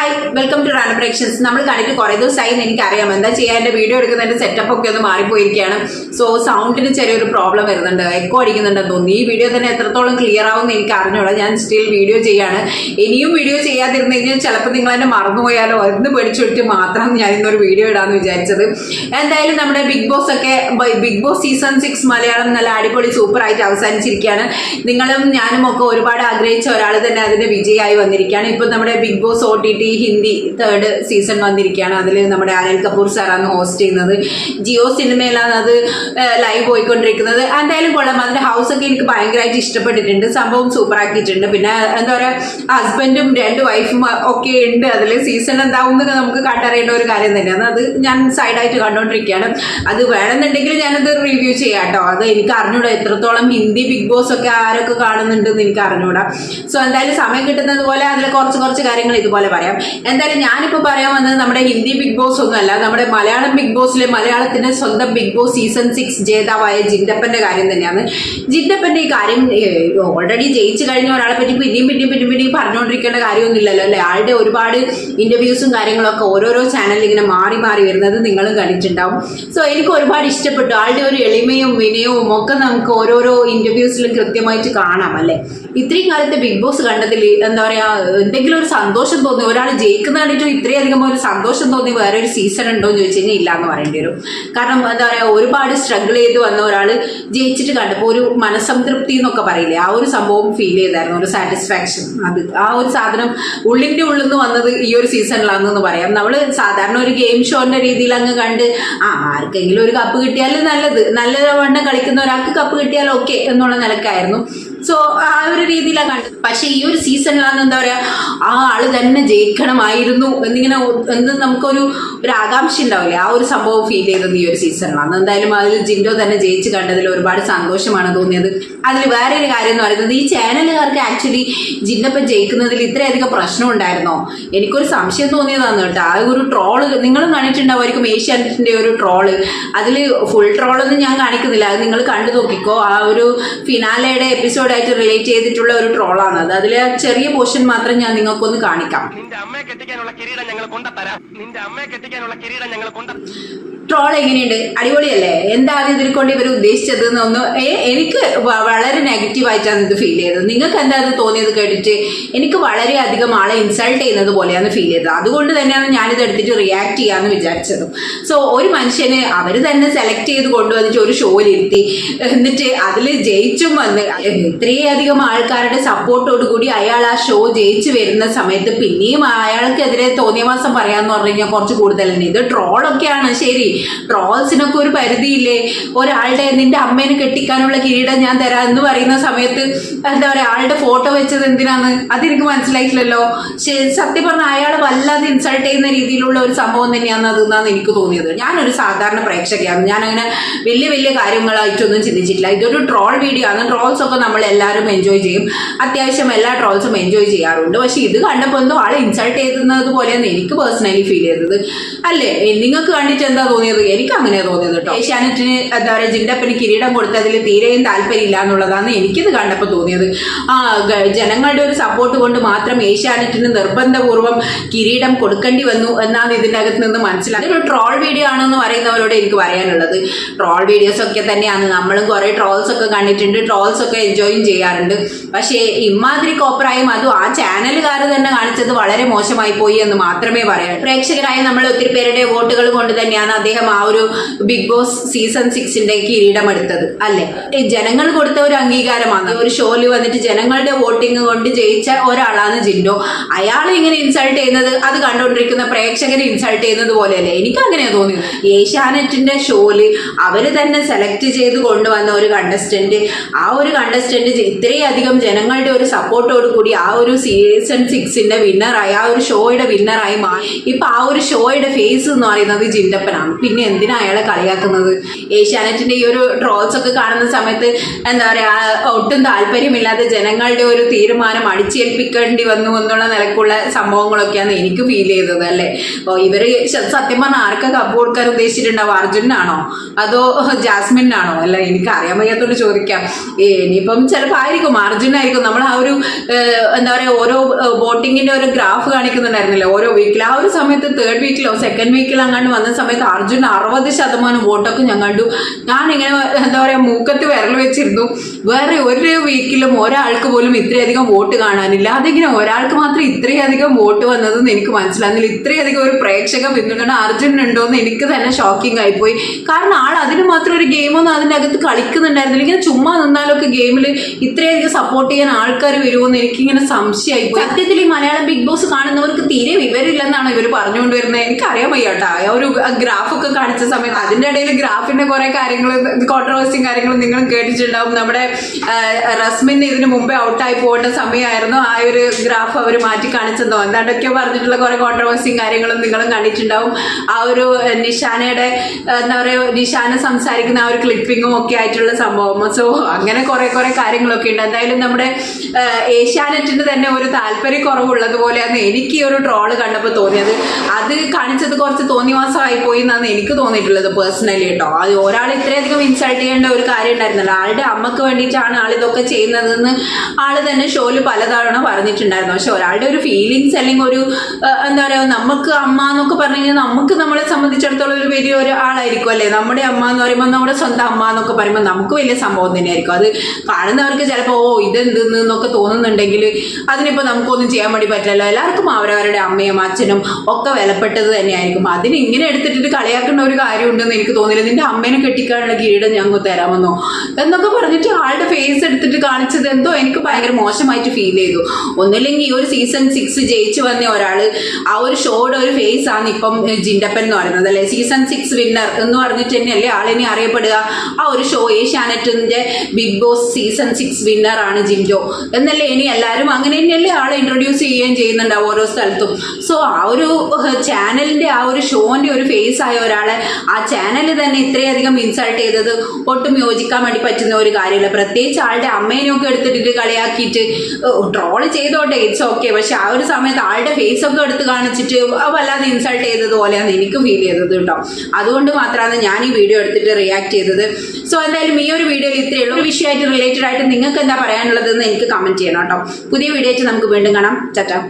Hi welcome to റാൻ പ്രേക്ഷൻസ് നമ്മൾ കണ്ടിട്ട് കുറേ ദിവസമായി എന്ന് എനിക്കറിയാം. എന്താ ചെയ്യാൻ എന്റെ വീഡിയോ എടുക്കുന്നതിന്റെ സെറ്റപ്പ് ഒക്കെ ഒന്ന് മാറിപ്പോയിരിക്കുകയാണ്. സോ സൗണ്ടിന് ചെറിയൊരു പ്രോബ്ലം വരുന്നുണ്ട്. എക്കോ അടിക്കുന്നുണ്ടെന്ന് തോന്നുന്നു. ഈ വീഡിയോ തന്നെ എത്രത്തോളം ക്ലിയർ ആവുമെന്ന് എനിക്ക് അറിഞ്ഞോളാം ഞാൻ സ്റ്റിൽ വീഡിയോ ചെയ്യാണ്. ഇനിയും വീഡിയോ ചെയ്യാതിരുന്നു കഴിഞ്ഞാൽ ചിലപ്പോൾ നിങ്ങൾ എന്നെ മറന്നുപോയാലോ? എന്ന് പേടിച്ചുവിട്ട് മാത്രം ഞാൻ ഇന്നൊരു വീഡിയോ ഇടാമെന്ന് വിചാരിച്ചത്. എന്തായാലും നമ്മുടെ ബിഗ് ബോസ് ഒക്കെ Big Boss season six Malayalam നല്ല അടിപൊളി സൂപ്പറായിട്ട് അവസാനിച്ചിരിക്കുകയാണ്. നിങ്ങളും ഞാനും ഒക്കെ ഒരുപാട് ആഗ്രഹിച്ച ഒരാൾ തന്നെ അതിന്റെ വിജയമായി വന്നിരിക്കുകയാണ്. ഇപ്പൊ നമ്മുടെ Big Boss O T T Hindi third season വന്നിരിക്കുകയാണ്. അതിൽ നമ്മുടെ അനിൽ കപൂർ സാറാണ് ഹോസ്റ്റ് ചെയ്യുന്നത്. ജിയോ സിനിമയിലാണ് അത് ലൈവ് പോയിക്കൊണ്ടിരിക്കുന്നത്. എന്തായാലും കൊള്ളാം. അതിന്റെ ഹൗസ് ഒക്കെ എനിക്ക് ഭയങ്കരമായിട്ട് ഇഷ്ടപ്പെട്ടിട്ടുണ്ട്. സംഭവം സൂപ്പർ ആക്കിയിട്ടുണ്ട്. പിന്നെ എന്താ പറയുക ഹസ്ബൻഡും രണ്ട് വൈഫും ഒക്കെ ഉണ്ട്. അതിൽ സീസൺ എന്താവും നമുക്ക് കണ്ടറിയേണ്ട ഒരു കാര്യം തന്നെയാണ് അത് ഞാൻ സൈഡായിട്ട് കണ്ടുകൊണ്ടിരിക്കുകയാണ് അത് വേണമെന്നുണ്ടെങ്കിൽ ഞാനത് റിവ്യൂ ചെയ്യാം കേട്ടോ അത് എനിക്ക് അറിഞ്ഞൂടാ. എത്രത്തോളം ഹിന്ദി ബിഗ് ബോസ് ഒക്കെ ആരൊക്കെ കാണുന്നുണ്ടെന്ന് എനിക്ക് അറിഞ്ഞൂടാ. സോ എന്തായാലും സമയം കിട്ടുന്നത് പോലെ അതിൽ കുറച്ച് കുറച്ച് കാര്യങ്ങൾ ഇതുപോലെ പറയാം. എന്തായാലും ഞാനിപ്പോൾ പറയാൻ വന്നത് നമ്മുടെ ഹിന്ദി ബിഗ് ബോസ് ഒന്നുമല്ല നമ്മുടെ മലയാളം ബിഗ് ബോസിലെ മലയാളത്തിന്റെ സ്വന്തം ബിഗ് ബോസ് സീസൺ സിക്സ് ജേതാവായ ജിൻഡപ്പന്റെ കാര്യം തന്നെയാണ്. ജിൻഡപ്പന്റെ ഈ കാര്യം ഓൾറെഡി ജയിച്ചു കഴിഞ്ഞ ഒരാളെ പറ്റി പിന്നെയും പിന്നെയും പിന്നെയും പിന്നെയും പറഞ്ഞുകൊണ്ടിരിക്കേണ്ട കാര്യമൊന്നുമില്ലല്ലോ അല്ലേ? ആളുടെ ഒരുപാട് ഇന്റർവ്യൂസും കാര്യങ്ങളൊക്കെ ഓരോരോ ചാനലിൽ ഇങ്ങനെ മാറി മാറി വരുന്നത് നിങ്ങളും കണ്ടിട്ടുണ്ടാവും. സോ എനിക്ക് ഒരുപാട് ഇഷ്ടപ്പെട്ടു. ആളുടെ ഒരു എളിമയും വിനയവും ഒക്കെ നമുക്ക് ഓരോരോ ഇന്റർവ്യൂസിലും കൃത്യമായിട്ട് കാണാം അല്ലേ? ഇത്രയും കാലത്തെ ബിഗ് ബോസ് കണ്ടതിൽ എന്താ പറയാ എന്തെങ്കിലും ഒരു സന്തോഷം തോന്നി ഒരാൾ ജയിക്കുന്ന കണ്ടിട്ട് ഇത്രയധികം ഒരു സന്തോഷം തോന്നി വേറെ ഒരു സീസൺ ഉണ്ടോ എന്ന് ചോദിച്ചു കഴിഞ്ഞാൽ ഇല്ല എന്ന് പറയേണ്ടി വരും. കാരണം എന്താ പറയുക ഒരുപാട് സ്ട്രഗിൾ ചെയ്ത് വന്ന ഒരാൾ ജയിച്ചിട്ട് കണ്ടപ്പോൾ ഒരു മനസ്സംതൃപ്തി എന്നൊക്കെ പറയില്ലേ ആ ഒരു സംഭവം ഫീൽ ചെയ്തായിരുന്നു ഒരു സാറ്റിസ്ഫാക്ഷൻ അത് ആ ഒരു സാധനം ഉള്ളിന്റെ ഉള്ളിൽ നിന്ന് വന്നത് ഈ ഒരു സീസണിലാണെന്ന് പറയാം. നമ്മൾ സാധാരണ ഒരു ഗെയിം ഷോന്റെ രീതിയിൽ അങ്ങ് കണ്ട് ആ ആർക്കെങ്കിലും ഒരു കപ്പ് കിട്ടിയാലും നല്ലത്. നല്ല വണ്ണം കളിക്കുന്ന ഒരാൾക്ക് കപ്പ് കിട്ടിയാൽ ഓക്കെ എന്നുള്ള നിലക്കായിരുന്നു. സോ ആ ഒരു രീതിയിലാണ് കണ്ടത്. പക്ഷെ ഈ ഒരു സീസണിലാണ് എന്താ പറയാ ആ ആൾ തന്നെ ജയിക്കണമായിരുന്നു എന്നിങ്ങനെ എന്ത് നമുക്കൊരു ഒരു ആകാംക്ഷ ഉണ്ടാവില്ലേ? ആ ഒരു സംഭവം ഫീൽ ചെയ്തത് ഈ ഒരു സീസണിലാണ് എന്തായാലും അതിൽ ജിൻഡോ തന്നെ ജയിച്ച് കണ്ടതിൽ ഒരുപാട് സന്തോഷമാണ് തോന്നിയത്. അതിൽ വേറെ ഒരു കാര്യം എന്ന് പറയുന്നത് ഈ ചാനലുകാർക്ക് ആക്ച്വലി ജിന്നപ്പൻ ജയിക്കുന്നതിൽ ഇത്രയധികം പ്രശ്നം ഉണ്ടായിരുന്നോ? എനിക്കൊരു സംശയം തോന്നിയതാണ് കേട്ടോ. ആ ഒരു ട്രോൾ നിങ്ങളും കണ്ടിട്ടുണ്ടാവുമായിരിക്കും ഏഷ്യാനെറ്റിന്റെ ഒരു ട്രോൾ അതിൽ ഫുൾ ട്രോളൊന്നും ഞാൻ കാണിക്കുന്നില്ല. അത് നിങ്ങൾ കണ്ടു നോക്കിക്കോ. ആ ഒരു ഫിനാലയുടെ എപ്പിസോഡായിട്ട് റിലേറ്റ് ചെയ്തിട്ടുള്ള ഒരു ട്രോളാണ് അത് അതിലെ ചെറിയ പോർഷൻ മാത്രം ഞാൻ നിങ്ങൾക്കൊന്ന് കാണിക്കാം. നിന്റെ അമ്മയെ കെട്ടിക്കാനുള്ള കിരീടം ഞങ്ങൾ കൊണ്ടുതരാം നിന്റെ അമ്മയെ കെട്ടിക്കാനുള്ള കിരീടം ഞങ്ങൾ കൊണ്ട ട്രോൾ എങ്ങനെയുണ്ട്? അടിപൊളിയല്ലേ? എന്താണ് ഇതിൽ കൊണ്ട് ഇവർ ഉദ്ദേശിച്ചത് എന്നൊന്ന് എനിക്ക് വളരെ നെഗറ്റീവ് ആയിട്ടാണ് ഇത് ഫീൽ ചെയ്തത്. നിങ്ങൾക്ക് എന്താ തോന്നിയത് കേട്ടിട്ട്? എനിക്ക് വളരെയധികം ആളെ ഇൻസൾട്ട് ചെയ്യുന്നത് പോലെയാണ് ഫീൽ ചെയ്തത്. അതുകൊണ്ട് തന്നെയാണ് ഞാനിത് എടുത്തിട്ട് റിയാക്ട് ചെയ്യാന്ന് വിചാരിച്ചത്. സോ ഒരു മനുഷ്യനെ അവർ തന്നെ സെലക്ട് ചെയ്ത് കൊണ്ടുവന്നിട്ട് ഒരു ഷോയിലിരുത്തി എന്നിട്ട് അതിൽ ജയിച്ചും വന്ന് ഇത്രയധികം ആൾക്കാരുടെ സപ്പോർട്ടോട് കൂടി അയാൾ ആ ഷോ ജയിച്ചു വരുന്ന സമയത്ത് പിന്നെയും അയാൾക്കെതിരെ തോന്നിയ മാസം പറയാന്ന് പറഞ്ഞു കഴിഞ്ഞാൽ കുറച്ച് തന്നെ. ഇത് ട്രോളൊക്കെയാണ് ശരി. ട്രോൾസിനൊക്കെ ഒരു പരിധിയില്ലേ? ഒരാളുടെ നിന്റെ അമ്മേനെ കെട്ടിക്കാനുള്ള കിരീടം ഞാൻ തരാം എന്ന് പറയുന്ന സമയത്ത് എന്താ പറയാ ആളുടെ ഫോട്ടോ വെച്ചത് എന്തിനാന്ന് അതെനിക്ക് മനസ്സിലായിട്ടില്ലല്ലോ. സത്യം പറഞ്ഞാൽ അയാളെ വല്ലാതെ ഇൻസൾട്ട് ചെയ്യുന്ന രീതിയിലുള്ള ഒരു സംഭവം തന്നെയാണ് അത് എന്നാണ് എനിക്ക് തോന്നിയത്. ഞാനൊരു സാധാരണ പ്രേക്ഷകയാണ്. ഞാൻ അങ്ങനെ വലിയ വലിയ കാര്യങ്ങളായിട്ടൊന്നും ചിന്തിച്ചിട്ടില്ല. ഇതൊരു ട്രോൾ വീഡിയോ ആണ്. ട്രോൾസ് ഒക്കെ നമ്മൾ എല്ലാവരും എൻജോയ് ചെയ്യും. അത്യാവശ്യം എല്ലാ ട്രോൾസും എൻജോയ് ചെയ്യാറുണ്ട്. പക്ഷെ ഇത് കണ്ടപ്പോൾ എന്തോ ആളെ ഇൻസൾട്ട് ചെയ്തത് പോലെയാണ് എനിക്ക് പേഴ്സണലി ഫീൽ ചെയ്തത്. അല്ലേ? നിങ്ങൾക്ക് കണ്ടിട്ട് എന്താ തോന്നിയത്? എനിക്ക് അങ്ങനെ തോന്നിയത് കേട്ടോ. ഏഷ്യാനെറ്റിന് എന്താ പറയുക ജിൻഡപ്പന് കിരീടം കൊടുത്തതിൽ തീരെയും താല്പര്യമില്ല എന്നുള്ളതാണ് എനിക്കിത് കണ്ടപ്പോൾ തോന്നിയത്. ആ ജനങ്ങളുടെ ഒരു സപ്പോർട്ട് കൊണ്ട് മാത്രം ഏഷ്യാനെറ്റിന് നിർബന്ധപൂർവം കിരീടം കൊടുക്കേണ്ടി വന്നു എന്നാണ് ഇതിന്റെ അകത്ത് നിന്ന് മനസ്സിലാക്കുന്നത്. ഒരു ട്രോൾ വീഡിയോ ആണെന്ന് പറയുന്നവരോട് എനിക്ക് പറയാനുള്ളത്. ട്രോൾ വീഡിയോസ് ഒക്കെ തന്നെയാണ്. നമ്മളും കുറേ ട്രോൾസ് ഒക്കെ കണ്ടിട്ടുണ്ട്. ട്രോൾസ് ഒക്കെ എൻജോയ് ചെയ്യാറുണ്ട്. പക്ഷേ ഇമാതിരി കോപ്പറായും അതും ആ ചാനലുകാർ തന്നെ കാണിച്ചത് വളരെ മോശമായി പോയി എന്ന് മാത്രമേ പറയാൻ പ്രേക്ഷകരായ നമ്മൾ ഒത്തിരി പേരുടെ വോട്ടുകൾ കൊണ്ട് തന്നെയാണ് അദ്ദേഹം ആ ഒരു ബിഗ് ബോസ് സീസൺ സിക്സിന്റെ കിരീടം എടുത്തത് അല്ലെ ജനങ്ങൾ കൊടുത്ത ഒരു അംഗീകാരമാണ്. ഒരു ഷോയിൽ വന്നിട്ട് ജനങ്ങളുടെ വോട്ടിംഗ് കൊണ്ട് ജയിച്ച ഒരാളാണ് ജിൻഡോ. അയാൾ ഇങ്ങനെ ഇൻസൾട്ട് ചെയ്യുന്നത് അത് കണ്ടുകൊണ്ടിരിക്കുന്ന പ്രേക്ഷകരെ ഇൻസൾട്ട് ചെയ്യുന്നത് പോലെയല്ലേ? എനിക്ക് അങ്ങനെയാ തോന്നിയത്. ഏഷ്യാനെറ്റിന്റെ ഷോയിൽ അവർ തന്നെ സെലക്ട് ചെയ്ത് കൊണ്ടുവന്ന ഒരു കണ്ടസ്റ്റന്റ് ആ ഒരു കണ്ടസ്റ്റന്റ് ഇത്രയധികം ജനങ്ങളുടെ ഒരു സപ്പോർട്ടോട് കൂടി ആ ഒരു സീസൺ സിക്സിന്റെ വിന്നറായി ആ ഒരു ഷോയുടെ വിന്നറായി മാറി. ഇപ്പൊ ആ ഒരു ഷോയുടെ ഫേസ് എന്ന് പറയുന്നത് ജിൻഡപ്പനാണ്. പിന്നെ എന്തിനാ അയാളെ കളിയാക്കുന്നത്? ഏഷ്യാനെറ്റിന്റെ ഈ ഒരു ട്രോൾസ് ഒക്കെ കാണുന്ന സമയത്ത് എന്താ പറയാ ഒട്ടും താല്പര്യമില്ലാത്ത ജനങ്ങളുടെ ഒരു തീരുമാനം അടിച്ചേൽപ്പിക്കേണ്ടി വന്നു എന്നുള്ള നിലക്കുള്ള സംഭവങ്ങളൊക്കെയാണ് എനിക്ക് ഫീൽ ചെയ്തത് അല്ലേ? അപ്പൊ ഇവർ സത്യം പറഞ്ഞാൽ ആർക്കാ കപ്പ് കൊടുക്കാൻ ഉദ്ദേശിച്ചിട്ടുണ്ടാവും? അർജുനാണോ? അതോ ജാസ്മിനാണോ? അല്ല എനിക്ക് അറിയാൻ വയ്യാത്തോട് ചോദിക്കാം ഇനിയിപ്പം ചിലപ്പോൾ ആയിരിക്കും. അർജുനായിരിക്കും. നമ്മൾ ആ ഒരു എന്താ പറയാ ഓരോ ബോട്ടിങ്ങിന്റെ ഒരു ഗ്രാഫ് കാണിക്കുന്നുണ്ടായിരുന്നില്ലേ? ഓരോ വീക്കിൽ ആ ഒരു സമയത്ത് തേർഡ് വീക്കിലോ സെക്കൻഡ് വീക്കിലോ അങ്ങാണ്ട് വന്ന സമയത്ത് അറുപത് ശതമാനം വോട്ടൊക്കെ ഞാൻ കണ്ടു. ഞാൻ ഇങ്ങനെ എന്താ പറയാ മൂക്കത്ത് വിരൽ വെച്ചിരുന്നു. വേറെ ഒരു വീക്കിലും ഒരാൾക്ക് പോലും ഇത്രയധികം വോട്ട് കാണാനില്ല. അതിങ്ങനെ ഒരാൾക്ക് മാത്രം ഇത്രയധികം വോട്ട് വന്നതെന്ന് എനിക്ക് മനസ്സിലാകുന്നില്ല. ഇത്രയധികം ഒരു പ്രേക്ഷക പിന്തുണ അർജുനുണ്ടോ എന്ന് എനിക്ക് തന്നെ ഷോക്കിംഗ് ആയിപ്പോയി. കാരണം ആൾ അതിന് മാത്രം ഒരു ഗെയിമൊന്നും അതിന്റെ അകത്ത് കളിക്കുന്നുണ്ടായിരുന്നില്ല. ഇങ്ങനെ ചുമ്മാ നിന്നാലൊക്കെ ഗെയിമിൽ ഇത്രയധികം സപ്പോർട്ട് ചെയ്യാൻ ആൾക്കാർ വരുമോന്ന് എനിക്കിങ്ങനെ സംശയമായി സത്യത്തിൽ ഈ മലയാളം ബിഗ് ബോസ് കാണുന്നവർക്ക് തീരെ വിവരമില്ലെന്നാണ് ഇവർ പറഞ്ഞുകൊണ്ടുവരുന്നത് എനിക്കറിയാൻ വയ്യാട്ടാ. ഒരു ഒരു ഗ്രാഫൊക്കെ കാണിച്ച സമയത്ത് അതിന്റെ ഇടയിൽ ഗ്രാഫിന്റെ കുറെ കാര്യങ്ങൾ കോൺട്രവേഴ്സിയും കാര്യങ്ങളും നിങ്ങളും കേട്ടിട്ടുണ്ടാവും. നമ്മുടെ റസ്മിൻ ഇതിന് മുമ്പേ ഔട്ടായി പോകേണ്ട സമയമായിരുന്നു. ആ ഒരു ഗ്രാഫ് അവർ മാറ്റി കാണിച്ചെന്നോ? എന്താണ്ടൊക്കെയോ പറഞ്ഞിട്ടുള്ള കുറെ കോൺട്രവേഴ്സിയും കാര്യങ്ങളും നിങ്ങളും കണ്ടിട്ടുണ്ടാവും. ആ ഒരു നിഷാനയുടെ എന്താ പറയുക നിഷാന സംസാരിക്കുന്ന ആ ഒരു ക്ലിപ്പിങ്ങും ഒക്കെ ആയിട്ടുള്ള സംഭവം. സോ അങ്ങനെ കുറെ കുറെ കാര്യങ്ങളൊക്കെ ഉണ്ട്. എന്തായാലും നമ്മുടെ ഏഷ്യാനെറ്റിന് തന്നെ ഒരു താല്പര്യക്കുറവുള്ളതുപോലെയാണ് എനിക്ക് ഈ ഒരു ട്രോൾ കണ്ടപ്പോൾ തോന്നിയത്. അത് കാണിച്ചത് കുറച്ച് തോന്നിവാസമായി പോയി എന്നാണ് എനിക്ക് തോന്നിയിട്ടുള്ളത് പേഴ്സണലി കേട്ടോ അത് ഒരാൾ ഇത്രയധികം ഇൻസൾട്ട് ചെയ്യേണ്ട ഒരു കാര്യം ഉണ്ടായിരുന്നില്ല. ആളുടെ അമ്മയ്ക്ക് വേണ്ടിയിട്ടാണ് ആൾ ഇതൊക്കെ ചെയ്യുന്നതെന്ന് ആൾ തന്നെ ഷോയിൽ പലതവണ പറഞ്ഞിട്ടുണ്ടായിരുന്നു. പക്ഷെ ഒരാളുടെ ഒരു ഫീലിങ്സ് അല്ലെങ്കിൽ ഒരു എന്താ പറയുക നമുക്ക് അമ്മ എന്നൊക്കെ പറഞ്ഞു കഴിഞ്ഞാൽ നമുക്ക് നമ്മളെ സംബന്ധിച്ചിടത്തോളം ഒരു വലിയ ഒരു ആളായിരിക്കും അല്ലേ? നമ്മുടെ അമ്മ എന്ന് പറയുമ്പോൾ നമ്മുടെ സ്വന്തം അമ്മ എന്നൊക്കെ പറയുമ്പോൾ നമുക്ക് വലിയ സംഭവം തന്നെയായിരിക്കും. അത് കാണുന്നവർക്ക് ചിലപ്പോൾ ഓ ഇതെന്തെന്ന് എന്നൊക്കെ തോന്നുന്നുണ്ടെങ്കിൽ അതിനിപ്പോൾ നമുക്കൊന്നും ചെയ്യാൻ വേണ്ടി പറ്റില്ലല്ലോ. എല്ലാവർക്കും അവരവരുടെ അമ്മയും അച്ഛനും ഒക്കെ വിലപ്പെട്ടത് തന്നെയായിരിക്കും. അതിന് ഇങ്ങനെ എടുത്തിട്ട് കളിയാക്കേണ്ട ഒരു കാര്യമുണ്ടെന്ന് എനിക്ക് തോന്നിയില്ല. നിന്റെ അമ്മേനെ കെട്ടിക്കാനുള്ള കിരീടം ഞങ്ങൾ തരാമെന്നോ? എന്നൊക്കെ പറഞ്ഞിട്ട് ആളുടെ ഫേസ് എടുത്തിട്ട് കാണിച്ചത് എന്തോ എനിക്ക് ഭയങ്കര മോശമായിട്ട് ഫീൽ ചെയ്തു. ഒന്നില്ലെങ്കിൽ ഈ ഒരു സീസൺ സിക്സ് ജയിച്ചു വന്ന ഒരാൾ ആ ഒരു ഷോയുടെ ഒരു ഫേസ് ആണ് ഇപ്പം ജിൻഡപ്പൻ എന്ന് പറയുന്നത്. അല്ലെ? സീസൺ സിക്സ് വിന്നർ എന്ന് പറഞ്ഞിട്ട് തന്നെയല്ലേ ആളിനെ അറിയപ്പെടുക. ആ ഒരു show ഏഷ്യാനെറ്റിന്റെ Big Boss season six winner ആണ് ജിൻഡോ. എന്നല്ലേ ഇനി എല്ലാവരും അങ്ങനെ തന്നെയല്ലേ ആളെ ഇൻട്രൊഡ്യൂസ് ചെയ്യുകയും ചെയ്യുന്നുണ്ടാവും ഓരോ സ്ഥലത്തും. സോ ആ ഒരു ചാനലിന്റെ ആ ഒരു ഷോന്റെ ഒരു ഫേസ് ആയ ഒരാളെ ആ ചാനൽ തന്നെ ഇത്രയധികം ഇൻസൾട്ട് ചെയ്തത് ഒട്ടും യോജിക്കാൻ വേണ്ടി പറ്റുന്ന ഒരു കാര്യമില്ല. പ്രത്യേകിച്ച് ആളുടെ അമ്മേനെയൊക്കെ എടുത്തിട്ട് കളിയാക്കിയിട്ട് ട്രോൾ ചെയ്തോട്ടെ ഇറ്റ്സ് ഓക്കെ പക്ഷെ ആ ഒരു സമയത്ത് ആളുടെ ഫേസ് ഒക്കെ എടുത്ത് കാണിച്ചിട്ട് വല്ലാതെ ഇൻസൾട്ട് ചെയ്തത് പോലെയാണ് എനിക്ക് ഫീൽ ചെയ്തത് കേട്ടോ. അതുകൊണ്ട് മാത്രമാണ് ഞാൻ ഈ വീഡിയോ എടുത്തിട്ട് റിയാക്ട് ചെയ്തത്. സോ എന്തായാലും ഈ ഒരു വീഡിയോയിൽ ഇത്രയേ ഉള്ളൂ. വിഷയമായിട്ട് റിലേറ്റഡ് ആയിട്ട് നിങ്ങൾക്ക് എന്താ പറയാനുള്ളതെന്ന് എനിക്ക് കമന്റ് ചെയ്യണം കേട്ടോ. പുതിയ വീഡിയോ ആയിട്ട് നമുക്ക് വീണ്ടും കാണാം. ചറ്റാ